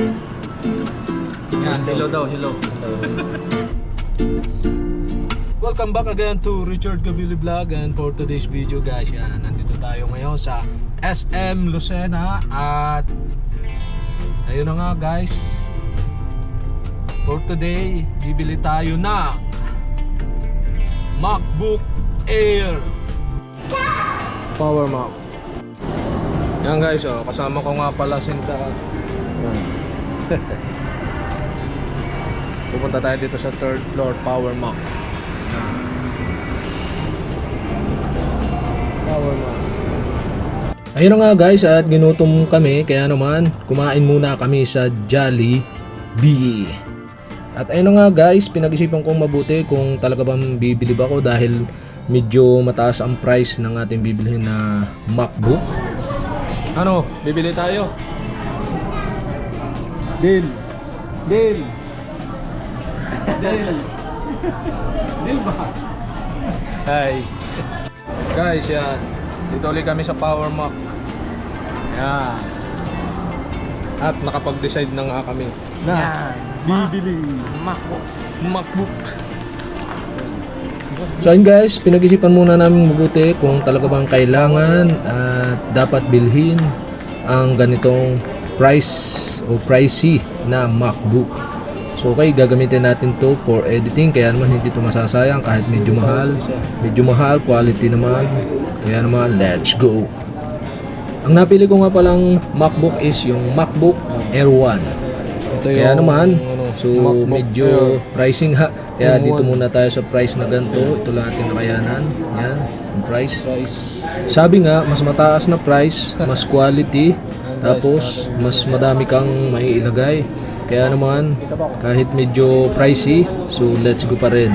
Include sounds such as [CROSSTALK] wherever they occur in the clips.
Yan, hello daw, hello. Welcome back again to Richard Gabili Vlog and for today's video guys, yan, nandito tayo ngayon sa SM Lucena at ayun na nga guys. For today, bibili tayo ng MacBook Air. Power Mac. Yan guys, oh, kasama ko nga pala sinta Yan. [LAUGHS] Pupunta tayo dito sa third floor Power Mac Power Mac Ayun nga guys at ginutom kami kaya naman kumain muna kami sa Jollibee. At ayun nga guys, pinag-isipan kong mabuti kung talaga bang bibili ba ako dahil medyo mataas ang price ng ating bibilhin na MacBook. Ano, bibili tayo? Deal. Deal. Deal. Deal ba? Hi. Guys, yan. Dito ulit kami sa Power Mac. Yan. At nakapag-decide na nga kami na bibili MacBook. MacBook. So ayun guys, pinag-isipan muna namin mabuti kung talaga bang kailangan at dapat bilhin ang ganitong price o pricey na MacBook. So okay, gagamitin natin to for editing kaya naman hindi to masasayang kahit medyo mahal. Medyo mahal, quality naman. Kaya naman, let's go! Ang napili ko nga palang MacBook is yung MacBook Air 1. Kaya naman, so medyo pricing ha. Kaya dito muna tayo sa price na ganito. Ito lang ating nakayanan. Yan, yung price. Sabi nga, mas mataas na price, [LAUGHS] mas quality, tapos mas madami kang maiilagay. Kaya naman, kahit medyo pricey, so let's go pa rin.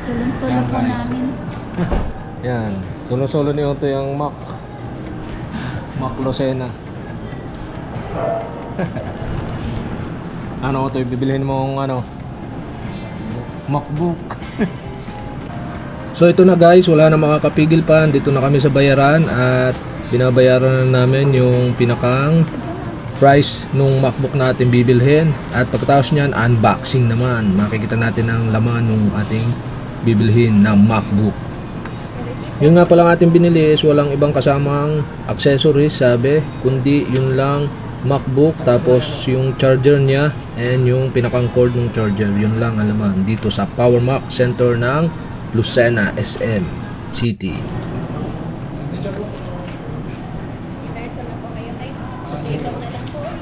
Sulong-sulong po namin. Yan. Solo-solo ni Otto yung Mac. Mac Lucena. [LAUGHS] ano Otto, bibilihin mo ng ano? MacBook. so ito na guys, wala na makakapigil pa. Dito na kami sa bayaran at binabayaran na namin yung pinakang price nung MacBook natin bibilhin. At pagkatapos niyan, unboxing naman. Makikita natin ang laman ng ating bibilhin na MacBook. Yung nga palang ating binili is walang ibang kasamang accessories sabi, kundi yun lang MacBook tapos yung charger niya and yung pinakang cord ng charger. Yun lang ang laman dito sa Power Mac Center ng Lucena SM City. Dahil sa na po kayo ay ibaw na lang po ulit.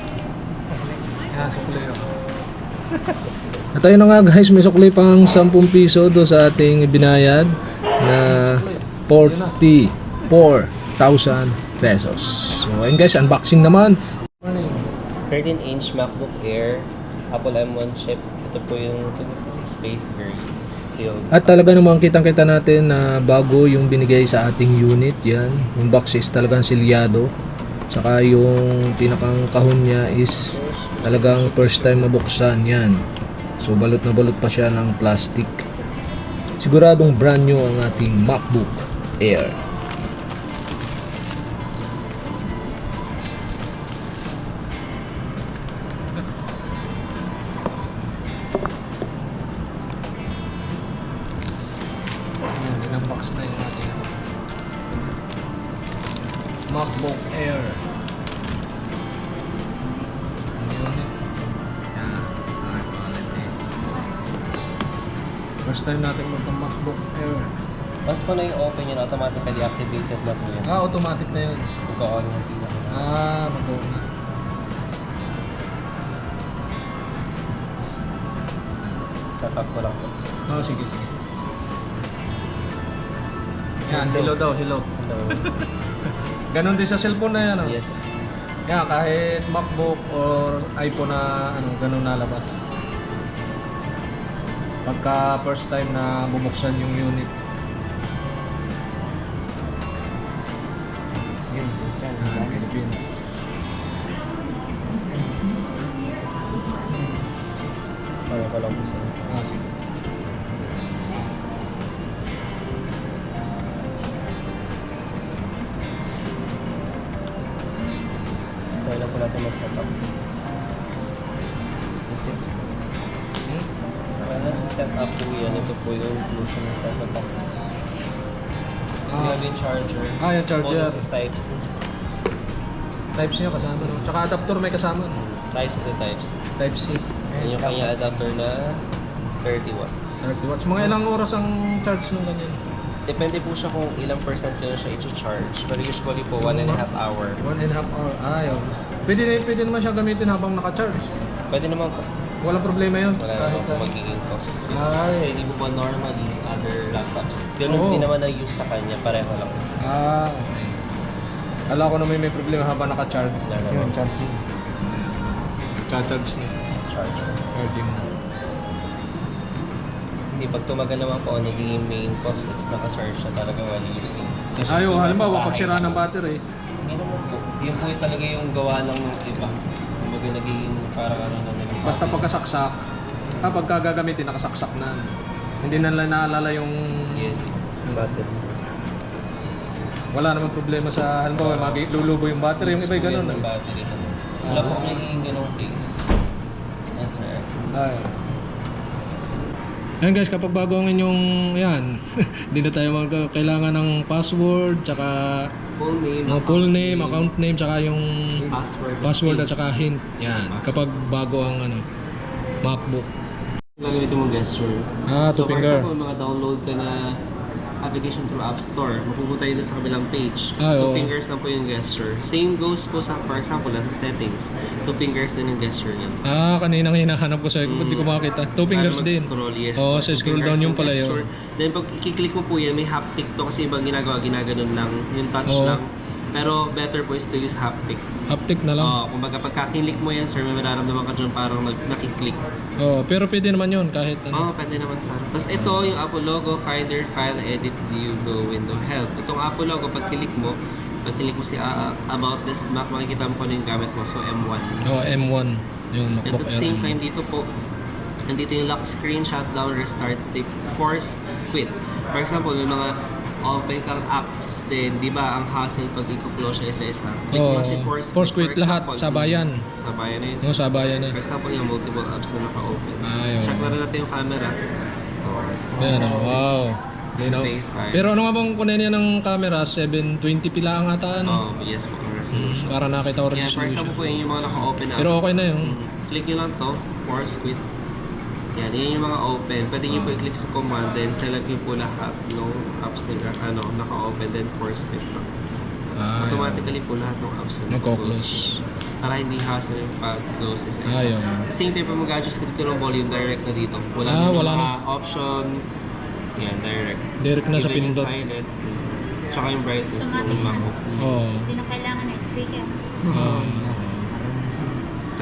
At ayun na nga guys, may sukli pang 10 piso do sa ating binayad na 44,000 pesos. So ayun guys, unboxing naman. 13-inch MacBook Air, Apple M1 chip. Ito po yung 256 space, sealed. At talaga namang kitang-kita natin na bago yung binigay sa ating unit, yan. Yung box is talagang silyado. Saka yung pinakang kahon niya is talagang first time mabuksan yan. So balot na balot pa siya ng plastic. Siguradong brand new ang ating MacBook Air. First time natin magka-MacBook Air. Once po na yung open yun, automatically activated na po yun. Ah, automatic na yun. Pagka-on yung pinaka. Ah, mag-on na. Setup ko lang po. Oh, sige, sige. Yan, hello daw, hello. Hello. [LAUGHS] Ganon din sa cellphone na yan. Oh. yes. Yan, kahit MacBook or iPhone na ano, ganun nalabas. Pagka first time na bubuksan yung unit. Yun. Ah, Philippines. Kaya ko lang po sa Ah, sige. Kaya po natin mag-setup. Set up po yan. Ito po yung inclusion ng set-top box. We have yung charger. Ah, yung charger. Both is Type-C. Type-C yung kasama, no? Tsaka adapter may kasama, no? Type-C to Type-C. Type-C. Yan yung kanya adapter na 30 watts. 30 watts. Mga ilang oras ang charge nung ganyan? Depende po siya kung ilang percent ko na siya i-charge. Pero usually po, one and a half hour. One and a half hour. Ah, yun. Pwede, na- pwede naman siya gamitin habang naka-charge. Pwede naman po. Walang problema yun. Wala Kahit naman po sa- magiging cost. Ay. Kasi hindi po ba normally other laptops. Ganun Oo. din naman na use sa kanya. Pareho lang. Ah, okay. Alam ko na may, may problema habang naka-charge. Wala naman. Yun, charging. Cha-charge. Charger. Charging na. Hindi, pag tumagal naman po, ang naging main cost is naka-charge na talaga while using. So, Ayaw, po nasa halimbawa, bahay. pag sira ng battery, Hindi naman po. Yun po yung talaga yung gawa ng iba. Kumbaga naging parang ano na nila. Basta pagkasaksak, ah, pagka gagamitin, nakasaksak na. Hindi na naalala yung... Yes. Battery. Wala namang problema sa, halimbawa, magi- lulubo yung battery, yung iba yung ganun. Ng ah. battery. Wala po kami naging ganong case. Yes, sir. Ay. Ayan guys, kapag bago ang inyong, yan, [LAUGHS] hindi na tayo mag- kailangan ng password, tsaka Full name. mga full name, account name, tsaka yung Password. password at saka hint. Yan, kapag bago ang ano, MacBook. Gagamitin mo gesture. Ah, two so, for finger. example, mga download ka na application through App Store, mapupunta yun sa kabilang page. Ah, two oo. fingers lang po yung gesture. Same goes po sa, for example, sa settings. Two fingers din yung gesture niyan. Ah, kanina hinahanap ko sa'yo, ba't di ko makita? Two fingers Para din. mag-scroll, yes. Oo, Two sa scroll fingers down yung pala gesture. yun. Then pag i-click mo po yan, may haptic to kasi ibang ginagawa, ginaganon lang, yung touch Oo. lang. Pero better po is to use haptic. Haptic na lang. Oo, kumbaga pagka kilik mo yan, sir, may mararamdaman ka dyan parang nakiklik. Oh, pero pwede naman yun kahit Oo, ano. pwede naman sa Tapos ito, yung Apple logo, Finder, File, Edit, View, Go, Window, Help. Itong Apple logo, pag kilik mo, pag kilik mo si ah, About This Mac, makikita mo kung ano yung gamit mo. So, M1. Oh, M1. Yung And MacBook at the same Air. time, dito po, nandito yung lock screen, shutdown, restart, sleep, force, quit. For example, may mga open kang apps din, di ba, ang hassle pag i-close siya isa-isa. Mo Oo. si force, Force quit. quit For lahat, example, sabayan. mm, Sabayan na yun. No, sabayan na. For example, yung multiple apps na naka-open. Ayaw. Check na rin natin yung camera. Yan, oh, wow. Linaw. FaceTime. Pero ano nga bang kunin niya ng camera? 720p lang ata ano? Oh, yes po, ang resolution. Para nakita ko rin Yeah, for example po, yun yung mga naka-open apps. Pero okay na yun. Mhm. Click nyo lang to, force quit. Yan, yan yung mga open. Pwede nyo po Ah. i-click sa command, then select nyo po lahat ng apps na ano, naka-open, then force quit lang. Ah, Automatically po lahat ng apps na Magko-close. Para hindi hassle yung pag-close isa isa. Ayaw. Same time pa mag-adjust ka dito ng volume, direct na dito. Wala Ah, wala mga option. Yan, direct. Direct na sa Even yung pindot. silent. Tsaka yung brightness ng MacBook. Oh. Hindi na kailangan ng speaker. Oh.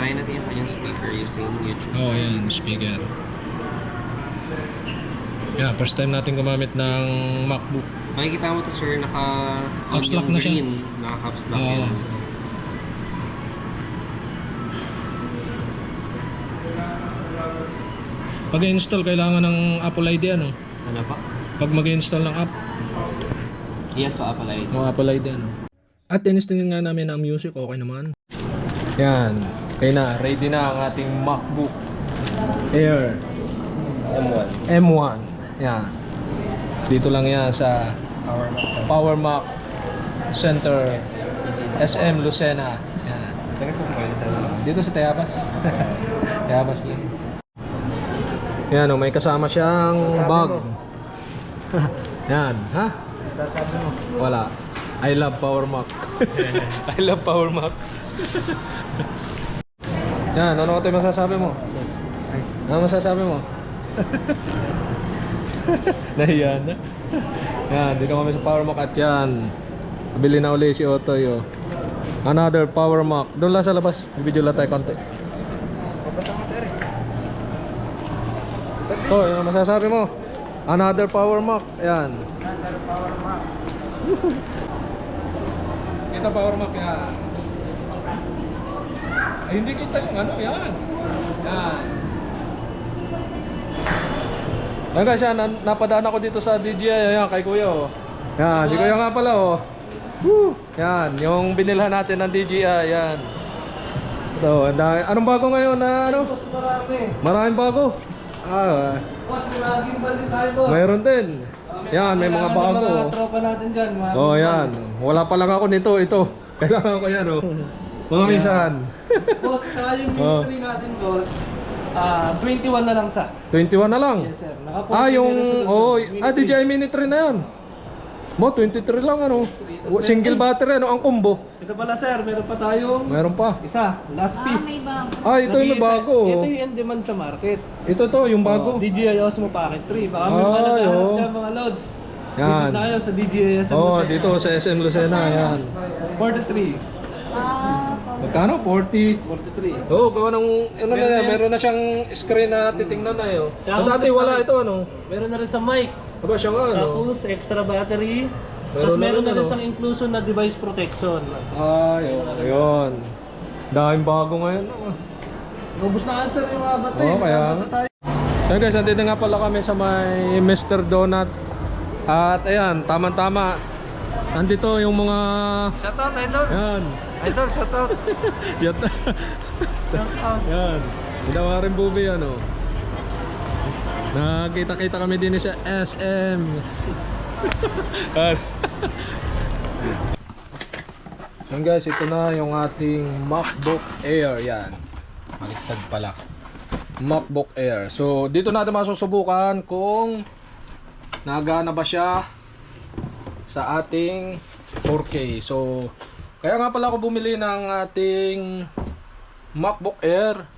Try natin yung kanyang speaker using YouTube. Oh, yan, speaker. Yeah, first time natin gumamit ng MacBook. Makikita mo to sir, naka Caps lock na siya. green. Naka caps lock Oo. yan. Pag install kailangan ng Apple ID ano? Ano pa? Pag mag-install ng app, Yes, pa Apple ID. mga Apple ID ano? At tinistingin nga namin ang music, okay naman. Yan, kaya na, ready na ang ating MacBook Air M1. M1. Yan. Dito lang yan sa Power Mac Center SM Lucena. Yan. Ano? Dito sa Tayabas. [LAUGHS] Tayabas lang. Yan, oh, may kasama siyang bag. [LAUGHS] Yan, ha? Sasabi mo. Wala. I love Power Mac. [LAUGHS] I love Power Mac. Yan, ano ito yung masasabi mo? Ano masasabi mo? [LAUGHS] Nahiya na. Yan, dito kami sa Power Mac at yan. Bili na uli si Otoy oh. Another Power Mac. Doon lang sa labas. Video lang tayo konti. To, ano masasabi mo? Another Power Mac. Yan. Another Power Mac. [LAUGHS] Ito Power Mac yan. Hindi kita yung ano, yan. Yan. Hanggang siya, na, napadaan ako dito sa DJI, yan, kay Kuya, oh. Yan, si Kuya nga pala, oh. Woo! Yan, yung binilhan natin ng DJI, yan. Ito, ang dami- anong bago ngayon na ano? Marami. Maraming bago. Ah, Boss, tayo, boss. mayroon din. Yan, may mga Kailangan ng bago. Mga tropa natin dyan. Mga Oh, yan. Wala pa lang ako nito, ito. [LAUGHS] Kailangan ko yan, oh. [LAUGHS] Mga minsan. [LAUGHS] boss, saka yung Oh. military natin, boss. Ah, 21 na lang sa. 21 na lang. Yes, sir. Naka Ah, yung, oh, ah, DJ. DJI Mini 3 na yan. Mo, 23 lang, ano. Single battery, ano, ang combo. Ito pala, sir. Meron pa tayong Mayroon pa. isa. Last Ah, piece. may bago. Ah, ito yung Nag-iisa- bago. Ito yung in demand sa market. Ito to, yung bago. Oh, DJI Osmo Pocket 3. Baka may Ay, mga naghahanap oh. dyan mga loads. Yan. Visit na kayo sa DJI Osmo Oh, dito sa SM Lucena, yan. 43. Ah. Magkano? 40. 43. Oo, oh, gawa ng, ano na Meron yan, yan. meron na siyang screen na titingnan na yun. Tsaka At dati may wala ito, ano. Meron na rin sa mic. Aba siya nga, ano. Tapos extra battery. Meron Tapos meron na rin ano? sa inclusion na device protection. Ay, oh, ayun. Dahil bago ngayon. ah. Ubus na answer yung mga battery. Oo, kaya tayo. So guys, nandito nga pala kami sa may Mr. Donut. At ayan, tama-tama. Nandito yung mga... Shout out, idol. Yan. Idol, shout out. [LAUGHS] Shout out. Yan. Ginawa rin bubi yan, oh. Nakita-kita kami din sa SM. [LAUGHS] Yan. Yan guys, ito na yung ating MacBook Air. Yan. Baliktad pala. MacBook Air. So, dito natin masusubukan kung nagana ba siya sa ating 4K. So, kaya nga pala ako bumili ng ating MacBook Air.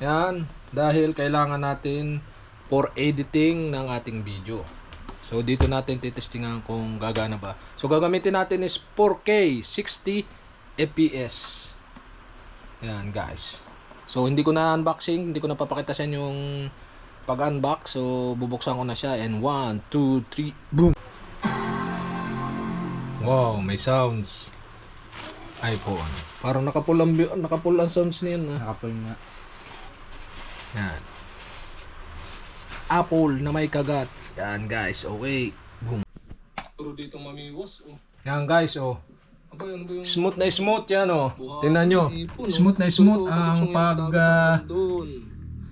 Yan. Dahil kailangan natin for editing ng ating video. So, dito natin titestingan kung gagana ba. So, gagamitin natin is 4K 60 FPS. Yan, guys. So, hindi ko na unboxing. Hindi ko na papakita sa inyo yung pag-unbox. So, bubuksan ko na siya. And 1, 2, 3, boom! Wow, may sounds. iPhone. Parang nakapul ang, bi- nakapul ang sounds niyan. Ah. Nakapul nga. Yan. Apple na may kagat. Yan guys, okay. Boom. Pero dito mamiwas. Oh. Yan guys, oh. Smooth na smooth yan oh. Tingnan nyo. Smooth na smooth ang pag ah,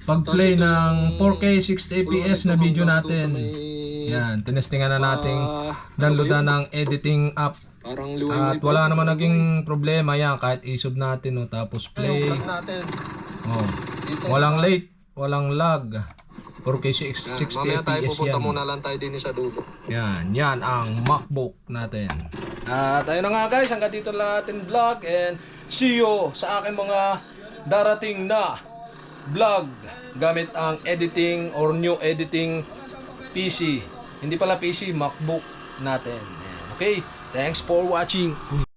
pag-play ng 4K 60 FPS na video natin. Yan, tinestingan na nating downloadan ng editing app. At wala naman naging problema yan kahit isub natin oh, tapos play. Oh. Walang late, walang lag. 4K 60 FPS yan. muna lang tayo din sa dulo. Yan, yan ang MacBook natin. At ayun na nga guys, hanggang dito lang natin vlog and see you sa aking mga darating na vlog gamit ang editing or new editing PC. Hindi pala PC, MacBook natin. Okay? Thanks for watching.